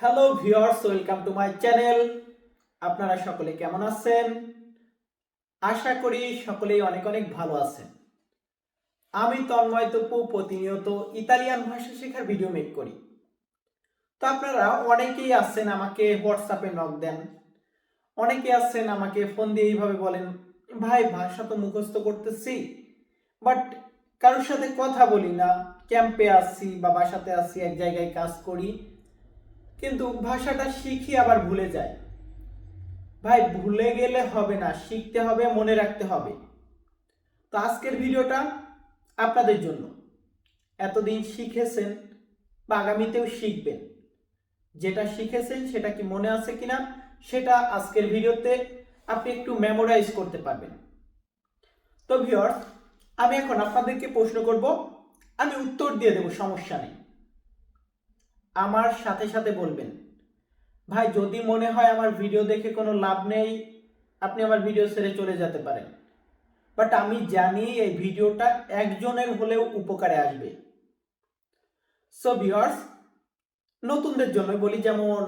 Hello viewers welcome to my channel আপনারা সকলে কেমন আছেন? আশা করি সকলেই অনেক অনেক ভালো আছেন। আমি তন্ময় তপু, প্রতিনিয়ত ইতালিয়ান ভাষা শেখার ভিডিও মেক করি। তো আপনারা অনেকেই আছেন আমাকে হোয়াটসঅ্যাপে নক দেন। অনেকে আছেন আমাকে ফোন দিয়ে এইভাবে বলেন, ভাই, ভাষা তো মুখস্থ করতেছি বাট কারোর সাথে কথা বলি না। ক্যাম্পে আসছি বা বাসাতে আসছি এক জায়গায় কাজ করি কিন্তু ভাষাটা শিখি আবার ভুলে যায় ভাই, ভুলে গেলে হবে না, শিখতে হবে, মনে রাখতে হবে। তো আজকের ভিডিওটা আপনাদের জন্য। এতদিন শিখেছেন বা আগামীতেও শিখবেন। যেটা শিখেছেন সেটা কি মনে আছে কিনা, সেটা আজকের ভিডিওতে আপনি একটু মেমোরাইজ করতে পারবেন। তো ভিওর্স আমি এখন আপনাদেরকে প্রশ্ন করব, আমি উত্তর দিয়ে দেব, সমস্যা নেই। আমার সাথে সাথে বলবেন ভাই যদি মনে হয় আমার ভিডিও দেখে কোনো লাভ নেই আপনি আমার ভিডিও ছেড়ে চলে যেতে পারেন বাট আমি জানি এই ভিডিওটা একজনের হলেও উপকারে আসবে সো ভিউয়ার্স নতুনদের জন্য বলি যেমন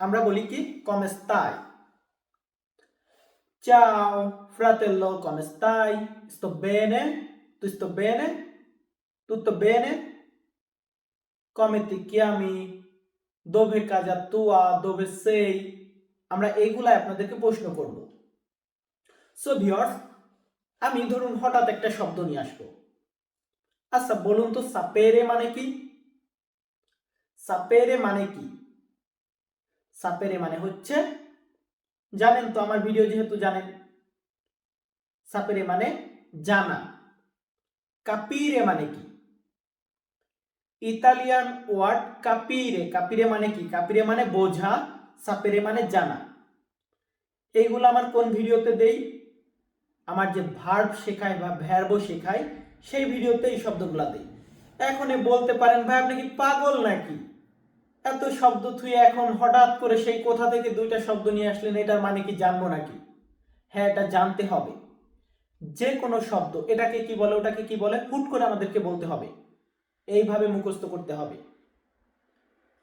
আমরা বলি কি কমেস্তাই Ciao, fratello, come stai? Sto bene? Tu sto bene? Tutto bene? Chiami? Dove casa tua? Dove sei? আমরা এইগুলা আপনাদেরকে প্রশ্ন করব সো ভিউয়ার্স আমি ধরুন হঠাৎ একটা শব্দ নিয়ে আসব আচ্ছা বলুন তো সাপেরে মানে কি সাপেরে মানে কি সাপেরে মানে হচ্ছে, জানেন তো আমার ভিডিও যেহেতু জানেন, সাপেরে মানে জানা কাপিরে মানে কি ইতালিয়ান ওয়ার্ড কাপিরে কাপিরে মানে কি? কাপিরে মানে বোঝা সাপেরে মানে জানা। এইগুলো আমার কোন ভিডিওতে দেই? আমার যে ভার্ব শেখায় বা ভ্যারব শেখায়, সেই ভিডিওতে এই শব্দগুলো দেই। এখন বলতে পারেন, ভাই, আপনি কি পাগল নাকি? এত শব্দ থুয়ে এখন হঠাৎ করে সেই কোথা থেকে দুইটা শব্দ নিয়ে আসলেন, এটার মানে কি জানব নাকি? হ্যাঁ এটা জানতে হবে। যে কোনো শব্দ, এটাকে কি বলে, ওটাকে কি বলে? হুট করে আমাদেরকে বলতে হবে। এইভাবে মুখস্থ করতে হবে।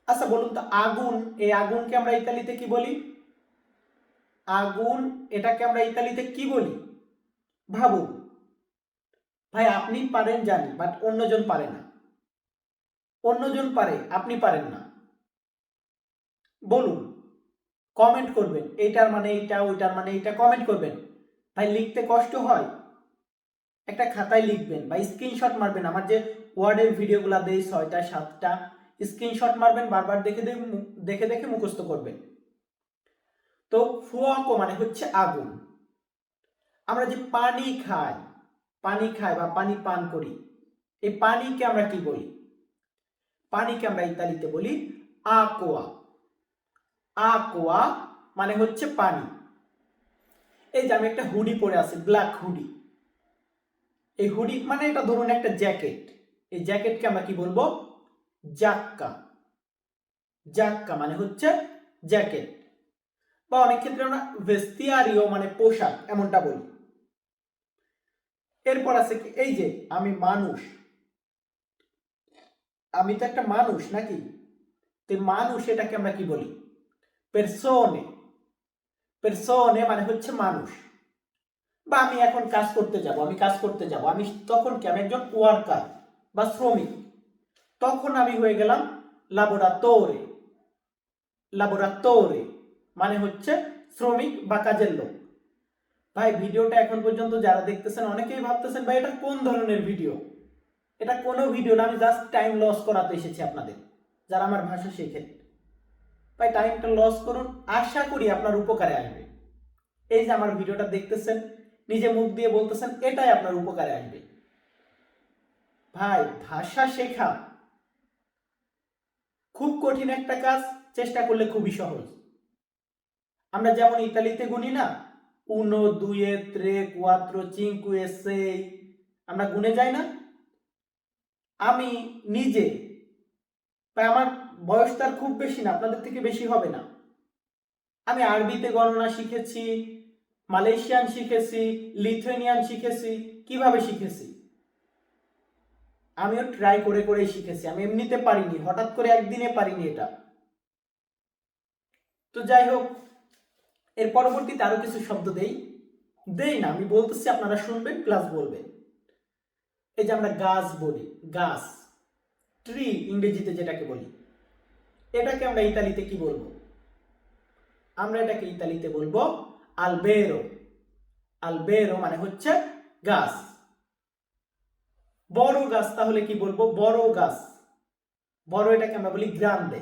আচ্ছা বলুন তো, আগুন, এই আগুনকে আমরা ইতালিতে কি বলি? আগুন, এটাকে আমরা ইতালিতে কি বলি? ভাবুন। ভাই, আপনি পারেন জানি, বাট অন্যজন পারে না। অন্যজন পারে, আপনি পারেন না। বলুন কমেন্ট করবেন, এইটার মানে এইটা, ওইটার মানে এইটা কমেন্ট করবেন। ভাই, লিখতে কষ্ট হয়। একটা খাতায় লিখবেন বা স্ক্রিনশট মারবেন, আমার যে ওয়ার্ডের ভিডিওগুলো দেই ছয়টা, সাতটা। স্ক্রিনশট মারবেন, বারবার দেখে দেখে দেখে মুখস্থ করবেন। তো ফুয়াকো মানে হচ্ছে আগুন। আমরা যে পানি খাই পানি খাই বা পানি পান করি, এই পানিকে আমরা কি বলি? পানিকে আমরা ইতালিতে বলি আকোয়া। আকোয়া মানে হচ্ছে পানি। এই যে আমি একটা হুডি পরে আছি, ব্ল্যাক হুডি। এই হুডি মানে এটা ধরুন একটা জ্যাকেট। এই জ্যাকেটকে আমরা কি বলব? জাক্কা। জাক্কা মানে হচ্ছে জ্যাকেট বা অনেক ক্ষেত্রে আমরা ভেস্তিয়ারিও মানে পোশাক এমনটা বলি। এরপর আছে কি? এই যে আমি মানুষ। আমি তো একটা মানুষ নাকি? তো মানুষ এটাকে আমরা কি বলি? পেরসোনে পেরসোনে মানে হচ্ছে মানুষ। বা আমি এখন কাজ করতে যাব, আমি কাজ করতে যাব, আমি তখন কি? আমি একজন ওয়ার্কার বা শ্রমিক। তখন আমি হয়ে গেলাম লাবোরাতোরে লাবোরাতোরে মানে হচ্ছে শ্রমিক বা কাজের লোক। ভাই, ভিডিওটা এখন পর্যন্ত যারা দেখতেছেন অনেকেই ভাবতেছেন, ভাই, এটা কোন ধরনের ভিডিও এটা কোনো ভিডিও না, আমি জাস্ট টাইম লস করাতে এসেছি আপনাদের, যারা আমার ভাষা শেখেন। ভাই টাইমটা লস করুন, আশা করি আপনার উপকারে আসবে। এই যে আমার ভিডিওটা দেখতেছেন, নিজে মুখ দিয়ে বলতেছেন, এটাই আপনার উপকারে আসবে। ভাই, ভাষা শেখা খুব কঠিন একটা কাজ, চেষ্টা করলে খুবই সহজ। আমরা যেমন ইতালিতে গুনি না, উনো, দুয়ে, ত্রে, কুয়াত্রো চিঙ্কুয়ে সেই আমরা গুনে যাই না। আমি নিজে তাই আমার বয়স তার খুব বেশি না, আপনাদের থেকে বেশি হবে না। আমি আরবিতে গণনা শিখেছি, মালয়েশিয়ান শিখেছি, লিথুয়েনিয়ান শিখেছি, কীভাবে শিখেছি? আমিও ট্রাই করে করেই শিখেছি, আমি এমনিতে পারিনি, হঠাৎ করে একদিনে পারিনি এটা। তো যাই হোক, এর পরবর্তীতে আরও কিছু শব্দ দেই। দেই না, আমি বলতেছি আপনারা শুনবেন প্লাস বলবেন। এই যে আমরা গাছ বলি, গাছ ট্রি ইংরেজিতে যেটাকে বলি, এটাকে আমরা ইতালিতে কি বলব? আমরা এটাকে ইতালিতে বলব আলবেরো আলবেরো মানে হচ্ছে গাছ। বড় গাছ, তাহলে কি বলব? বড় গাছ। বড় এটাকে আমরা বলি গ্রান্দে।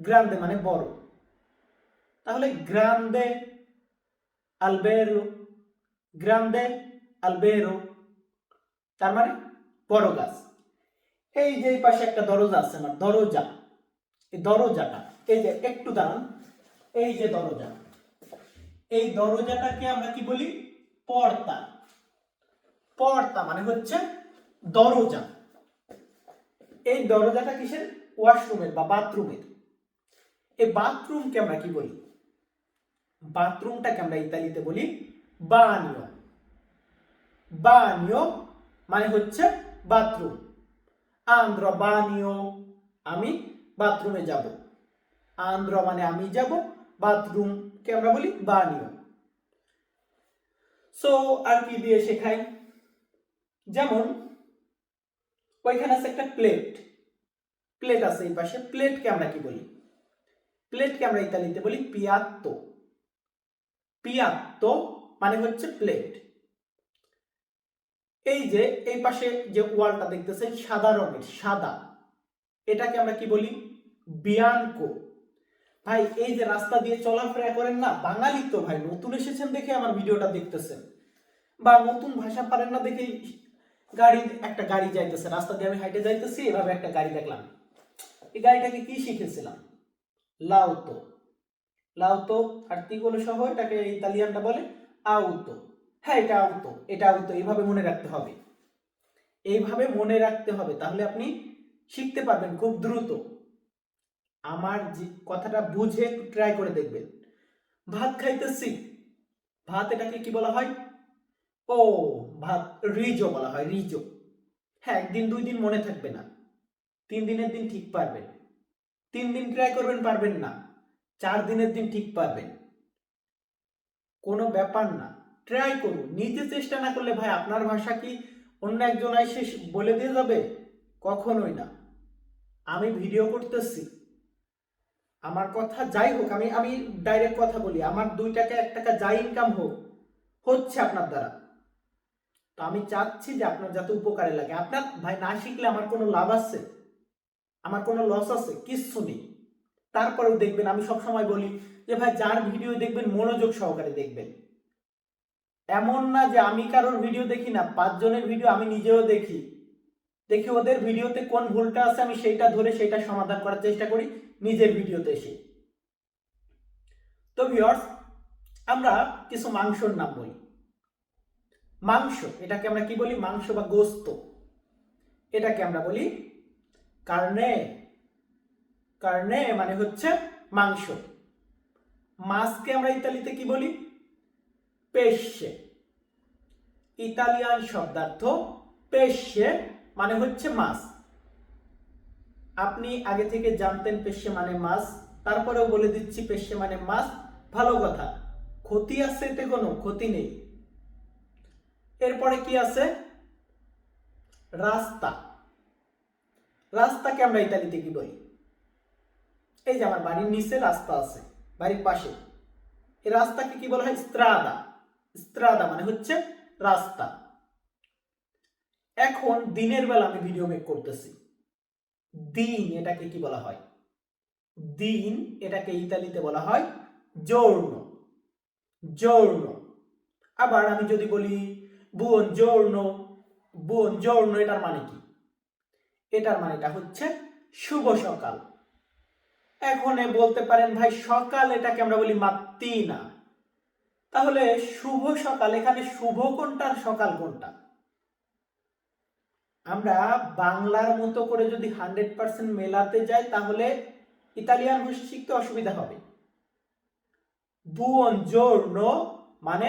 গ্রান্দে মানে বড়। তাহলে গ্রান্দে আলবেরো। গ্রান্দে আলবেরো। তার মানে বড় গাছ। এই যে পাশে একটা দরজা আছে আমার, দরজা। এই দরজাটা, এই যে একটু দাঁড়ান। এই যে দরজা। এই দরজাটাকে আমরা কি বলি? পর্দা। পর্দা মানে হচ্ছে দরজা। এই দরজাটা কিসের? ওয়াশরুমের বা বাথরুমের। এই বাথরুমকে আমরা কি বলি? বাথরুমটাকে আমরা ইতালিতে বলি বানিও। বানিও মানে হচ্ছে বাথরুম। আন্দ্র বানিও, আমি বাথরুমে যাব। আন্দ্র মানে আমি যাব, বাথরুমকে আমরা বলি বানিও। সো আর কি দিয়ে শেখাই? যেমন ওইখানে আছে? একটা প্লেট প্লেট আছে এই পাশে। প্লেটকে আমরা কি বলি? প্লেটকে আমরা ইতালিতে বলি পিয়াত্তো পিয়াত্তো মানে হচ্ছে প্লেট এই যে, এই পাশে যে ওয়ালটা দেখতেছেন, সাদা রঙের, সাদা। এটাকে আমরা কি বলি? বিয়ানকো ভাই, এই যে রাস্তা দিয়ে চলাফেরা করেন না, বাঙালি তো ভাই, নতুন এসেছেন দেখে আমার ভিডিওটা দেখতেছেন। বা নতুন ভাষা পারেন না দেখে গাড়ি, একটা গাড়ি যাইতেছে, রাস্তা দিয়ে আমি হাইটে যাইতেছি, এভাবে একটা গাড়ি দেখলাম। এই গাড়িটাকে কি শিখেছিলাম? লাউতো। লাউতো আর তিগোলো সহ এটাকে ইতালিয়ানটা বলে আউতো। হ্যাঁ এটা আউতো এটা আউতো, এইভাবে মনে রাখতে হবে। এইভাবে মনে রাখতে হবে, তাহলে আপনি শিখতে পারবেন খুব দ্রুত। আমার যে কথাটা বুঝে ট্রাই করে দেখবেন। ভাত খাইতেছি। ভাত এটাকে কি বলা হয়? ও ভাত রিজো বলা হয়, রিজো। হ্যাঁ একদিন, দুই দিন মনে থাকবে না। তিন দিনের দিন ঠিক পারবেন। তিন দিন ট্রাই করবেন, পারবেন না। চার দিনের দিন ঠিক পারবেন। কোনো ব্যাপার না। ট্রাই করুন। নিজে চেষ্টা না করলে ভাই, আপনার ভাষা কি অন্য একজন এসে বলে দিয়ে যাবে? কখনোই না। আমি ভিডিও করতেছি। আমার কথা যাই হোক, আমি আমি ডাইরেক্ট কথা বলি। আমার দুই টাকা, এক টাকা যাই ইনকাম হোক, হচ্ছে আপনার দ্বারা। তো আমি চাচ্ছি যে আপনার যাতে উপকারে লাগে। আপনার ভাই না শিখলে আমার কোনো লাভ আছে? আমার কোনো লস আছে? কিচ্ছু নেই। তারপরেও দেখবেন, আমি সব সময় বলি যে, ভাই, যার ভিডিও দেখবেন, মনোযোগ সহকারে দেখবেন। এমন না যে আমি কারোর ভিডিও দেখি না, পাঁচজনের ভিডিও আমি নিজেও দেখি। দেখি ওদের ভিডিওতে কোন ভুলটা আছে, আমি সেইটা ধরে সেইটা সমাধান করার চেষ্টা করি, নিজের ভিডিওতে এসে। তো ভিউয়ার্স আমরা কিছু মাংসর নাম বলি। মাংস, এটাকে আমরা কি বলি? মাংস বা গোস্ত। এটাকে আমরা বলি কার্নে। কার্নে মানে হচ্ছে মাংস। মাছকে আমরা ইতালিতে কি বলি? পেশে ইতালিয়ান শব্দার্থ পেশে মানে হচ্ছে মাছ। আপনি আগে থেকে জানতেন পেশে মানে মাছ, তারপরেও বলে দিচ্ছি পেশে মানে মাছ। ভালো কথা। ক্ষতি আছে এতে কোনো? ক্ষতি নেই। এরপরে কি আছে? রাস্তা। রাস্তাকে আমরা ইতালিতে কি বলি? এই যে আমার বাড়ির নিচে রাস্তা আছে, বাড়ির পাশে। এই রাস্তাকে কি বলা হয়? স্ত্রাদা। স্ত্রাদা মানে হচ্ছে রাস্তা। এখন দিনের বেলা আমি ভিডিও মেক করতেছি। দিন এটাকে কি বলা হয়? দিন এটাকে ইতালিতে বলা হয় জোর্ণ জোর্ণ আবার আমি যদি বলি বুয়ন জোর্ণ বুয়ন জোর্ণ এটার মানে কি? এটার মানেটা হচ্ছে শুভ সকাল। এখন বলতে পারেন ভাই, সকাল এটাকে আমরা বলি মাত্তিনা তাহলে শুভ সকাল, এখানে শুভ কোনটা সকাল কোনটা? আমরা বাংলার মতো করে যদি হান্ড্রেড পার্সেন্ট মেলাতে যাই, তাহলে ইতালিয়ান ভাষা শিখতে অসুবিধা হবে। বুয়ন জোর্ণ মানে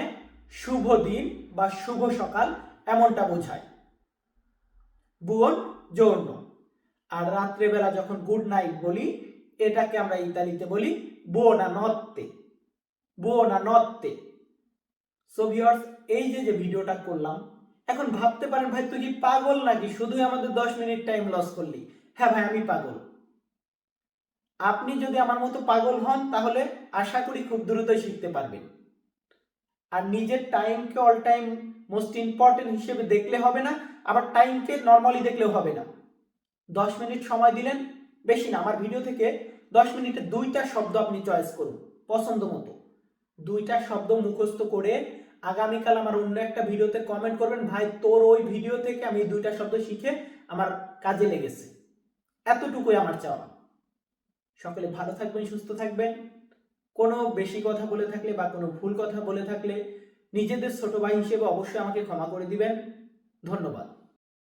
শুভ দিন বা শুভ সকাল এমনটা বোঝায়। বুয়ন জোর্ণ আর রাত্রেবেলা যখন গুড নাইট বলি, এটাকে আমরা ইতালিতে বলি বোনা নত্তে বোনা নত্তে সো এই যে যে ভিডিওটা করলাম, এখন ভাবতে পারেন, ভাই, তুই কি পাগল নাকি? শুধুই আমাদের দশ মিনিট টাইম লস করলি। হ্যাঁ ভাই, আমি পাগল। আপনি যদি আমার মতো পাগল হন, তাহলে আশা করি খুব দ্রুতই শিখতে পারবেন। আর নিজের টাইমকে অল টাইম মোস্ট ইম্পর্টেন্ট হিসেবে দেখলে হবে না, আবার টাইমকে নর্মালি দেখলেও হবে না। দশ মিনিট সময় দিলেন, বেশি না, আমার ভিডিও থেকে দশ মিনিটে দুইটা শব্দ আপনি চয়েস করুন, পছন্দ মতো। দুইটা শব্দ মুখস্থ করে আগামীকাল আমার অন্য একটা ভিডিওতে কমেন্ট করবেন, ভাই, তোর ওই ভিডিও থেকে আমি দুইটা শব্দ শিখে আমার কাজে লেগেছে। এতটুকুই আমার চাওয়া। সকলে ভালো থাকবেন, সুস্থ থাকবেন। কোনো বেশি কথা বলে থাকলে বা কোনো ভুল কথা বলে থাকলে নিজেদের ছোট ভাই হিসেবে অবশ্যই আমাকে ক্ষমা করে দিবেন। ধন্যবাদ।